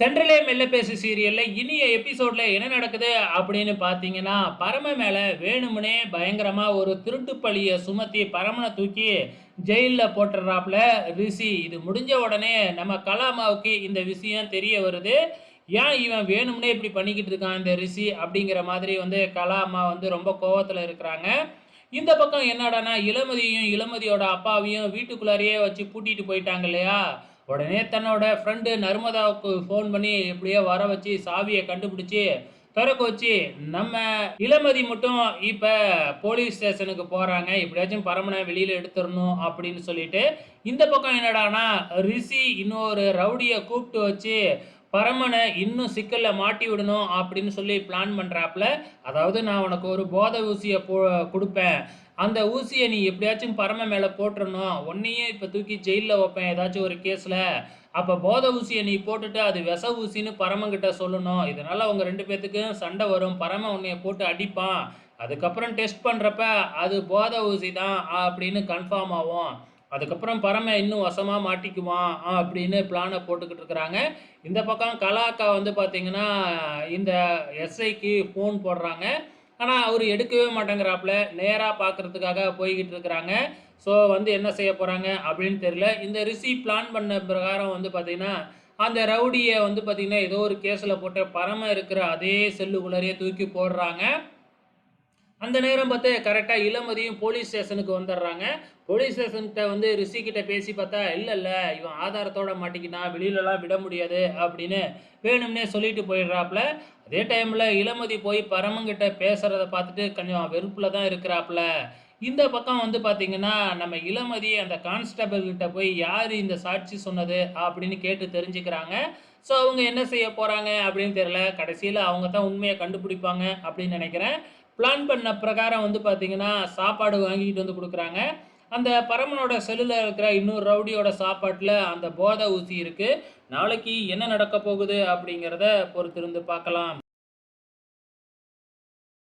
தென்றலே மெல்ல பேசு சீரியல்ல இனிய எபிசோட்ல என்ன நடக்குது அப்படின்னு பார்த்தீங்கன்னா பரம மேல வேணும்னே பயங்கரமா ஒரு திருட்டு பழிய சுமத்தி பரமனை தூக்கி ஜெயிலில் போட்டுறாப்புல ரிஷி இது முடிஞ்ச உடனே நம்ம கலாமாவுக்கு இந்த விஷயம் தெரிய வருது. ஏன் இவன் வேணும்னே இப்படி பண்ணிக்கிட்டு இருக்கான் இந்த ரிஷி அப்படிங்கிற மாதிரி வந்து கலாமா வந்து ரொம்ப கோவத்தில் இருக்கிறாங்க. இந்த பக்கம் என்னடானா இளமதியையும் இளமதியோட அப்பாவையும் வீட்டுக்குள்ளாரையே வச்சு பூட்டிட்டு போயிட்டாங்க இல்லையா? உடனே தன்னோட ஃப்ரெண்டு நர்மதாவுக்கு ஃபோன் பண்ணி எப்படியோ வர வச்சு சாவியை கண்டுபிடிச்சி திறக்க வச்சு நம்ம இளமதி மட்டும் இப்போ போலீஸ் ஸ்டேஷனுக்கு போகிறாங்க எப்படியாச்சும் பரமனை வெளியில் எடுத்துடணும் அப்படின்னு சொல்லிட்டு இந்த பக்கம் என்னடானா ரிஷி இன்னொரு ரவுடியை கூப்பிட்டு வச்சு பரமனை இன்னும் சிக்கலில் மாட்டி விடணும் அப்படின்னு சொல்லி பிளான் பண்ணுறாப்புல அதாவது நான் உனக்கு ஒரு போதை ஊசியை போ கொடுப்பேன். அந்த ஊசியை நீ எப்படியாச்சும் பரம மேலே போட்டுறணும். உன்னையும் இப்போ தூக்கி ஜெயிலில் வைப்பேன் ஏதாச்சும் ஒரு கேஸில். அப்போ போத ஊசியை நீ போட்டுட்டு அது விச ஊசின்னு பரமங்கிட்ட சொல்லணும். இதனால் அவங்க ரெண்டு பேர்த்துக்கும் சண்டை வரும். பரம உன்னைய போட்டு அடிப்பான். அதுக்கப்புறம் டெஸ்ட் பண்ணுறப்ப அது போதை ஊசி தான் அப்படின்னு கன்ஃபார்ம் ஆகும். அதுக்கப்புறம் பரம இன்னும் வசமாக மாட்டிக்குவான் அப்படின்னு பிளானை போட்டுக்கிட்டு இருக்கிறாங்க. இந்த பக்கம் கலாக்கா வந்து பார்த்தீங்கன்னா இந்த எஸ்ஐக்கு ஃபோன் போடுறாங்க. ஆனால் அவர் எடுக்கவே மாட்டேங்கிறாப்புல. நேராக பார்க்குறதுக்காக போய்கிட்டு இருக்கிறாங்க. ஸோ வந்து என்ன செய்ய போகிறாங்க அப்படின்னு தெரியல. இந்த ரிசி பிளான் பண்ண பிரகாரம் வந்து பார்த்திங்கன்னா அந்த ரவுடியை வந்து பார்த்திங்கன்னா ஏதோ ஒரு கேஸில் போட்டு பரம இருக்கிற அதே செல்லுக்குள்ளரையே தூக்கி போடுறாங்க. அந்த நேரம் பார்த்து கரெக்டாக இளமதியும் போலீஸ் ஸ்டேஷனுக்கு வந்துடுறாங்க. போலீஸ் ஸ்டேஷன்கிட்ட வந்து ரிஷிக்கிட்ட பேசி பார்த்தா இல்லை இல்லை இவன் ஆதாரத்தோட மாட்டிக்கினா வெளியிலலாம் விட முடியாது அப்படின்னு வேணும்னே சொல்லிட்டு போயிடுறாப்புல. அதே டைமில் இளமதி போய் பரமங்கிட்ட பேசுகிறத பார்த்துட்டு கொஞ்சம் வெறுப்பில் தான் இருக்கிறாப்புல. இந்த பக்கம் வந்து பார்த்தீங்கன்னா நம்ம இளமதி அந்த கான்ஸ்டபிள் கிட்ட போய் யார் இந்த சாட்சி சொன்னது? அப்படின்னு கேட்டு தெரிஞ்சுக்கிறாங்க. ஸோ அவங்க என்ன செய்ய போகிறாங்க அப்படின்னு தெரியல. கடைசியில் அவங்க தான் உண்மையை கண்டுபிடிப்பாங்க அப்படின்னு நினைக்கிறேன். பிளான் பண்ண பிரகாரம் வந்து பார்த்திங்கன்னா சாப்பாடு வாங்கிக்கிட்டு வந்து கொடுக்குறாங்க. அந்த பரமனோட செல்லில் இருக்கிற இன்னொரு ரவுடியோட சாப்பாட்டில் அந்த போதை ஊசி இருக்குது நாளைக்கு என்ன நடக்க போகுது அப்படிங்கிறத பொறுத்திருந்து பார்க்கலாம்.